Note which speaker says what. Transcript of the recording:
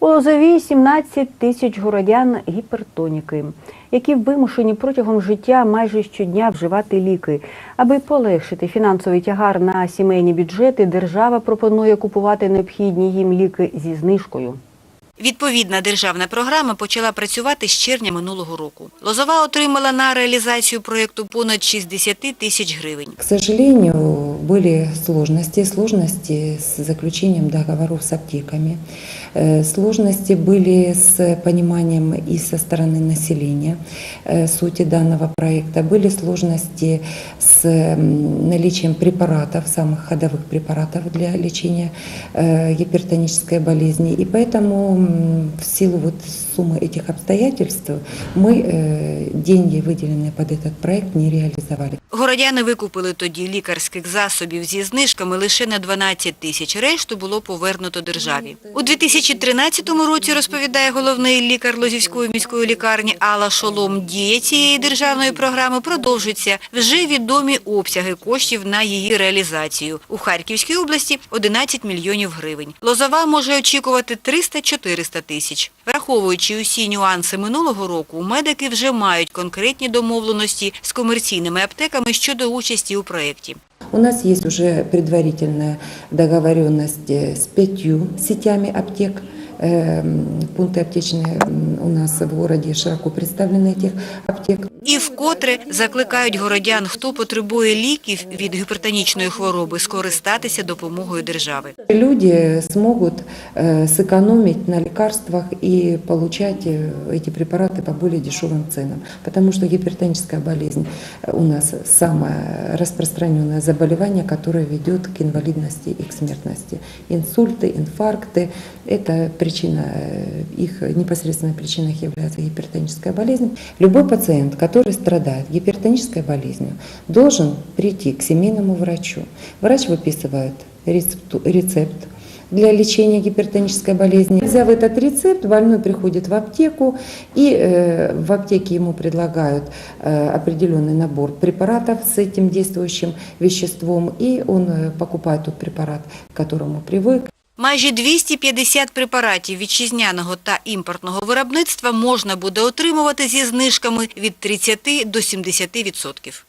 Speaker 1: У Лозовій 17 тисяч городян гіпертоніки, які вимушені протягом життя майже щодня вживати ліки. Аби полегшити фінансовий тягар на сімейні бюджети, держава пропонує купувати необхідні їм ліки зі знижкою.
Speaker 2: Відповідна державна програма почала працювати з червня минулого року. Лозова отримала на реалізацію проєкту понад 60 тисяч гривень.
Speaker 3: К сожалению, были сложности, сложности с заключением договоров с аптеками, э, сложности были с пониманием и со стороны населения э, сути данного проекта, были сложности с м, наличием препаратов, самых ходовых препаратов для лечения э, гипертонической болезни. И поэтому м, в силу вот суммы этих обстоятельств мы э, деньги, выделенные под этот проект, не реализовали.
Speaker 2: Городяни викупили тоді лікарських засобів зі знижками лише на 12 тисяч. Решту було повернуто державі. У 2013 році, розповідає головний лікар Лозівської міської лікарні Алла Шолом, дія цієї державної програми продовжиться. Вже відомі обсяги коштів на її реалізацію. У Харківській області 11 мільйонів гривень. Лозова може очікувати 300-400 тисяч. Враховуючи усі нюанси минулого року, медики вже мають конкретні домовленості з комерційними аптеками щодо участі у проєкті.
Speaker 3: У нас есть уже предварительная договоренность з с пятью сетями аптек. Эм, Пункты аптечные м, у нас в городе широко представлены этих аптек.
Speaker 2: І вкотре закликають городян, хто потребує ліків від гіпертонічної хвороби, скористатися допомогою держави.
Speaker 3: Люди смогут э, сэкономить на лекарствах и получать э, эти препараты по более дешевым ценам. Потому что гипертоническая болезнь э, у нас самое распространенное заболевание, которое ведет к инвалидности и к смертности. Инсульты, инфаркты – это причина, э, их непосредственной причиной их является гипертоническая болезнь. Любой пациент, который страдает гипертонической болезнью, должен прийти к семейному врачу. Врач выписывает рецепту- рецепт для лечения гипертонической болезни. Взяв этот рецепт, больной приходит в аптеку, и э, в аптеке ему предлагают э, определенный набор препаратов с этим действующим веществом, и он э, покупает тот препарат, к которому привык.
Speaker 2: Майже 250 препаратів вітчизняного та імпортного виробництва можна буде отримувати зі знижками від 30 до 70%.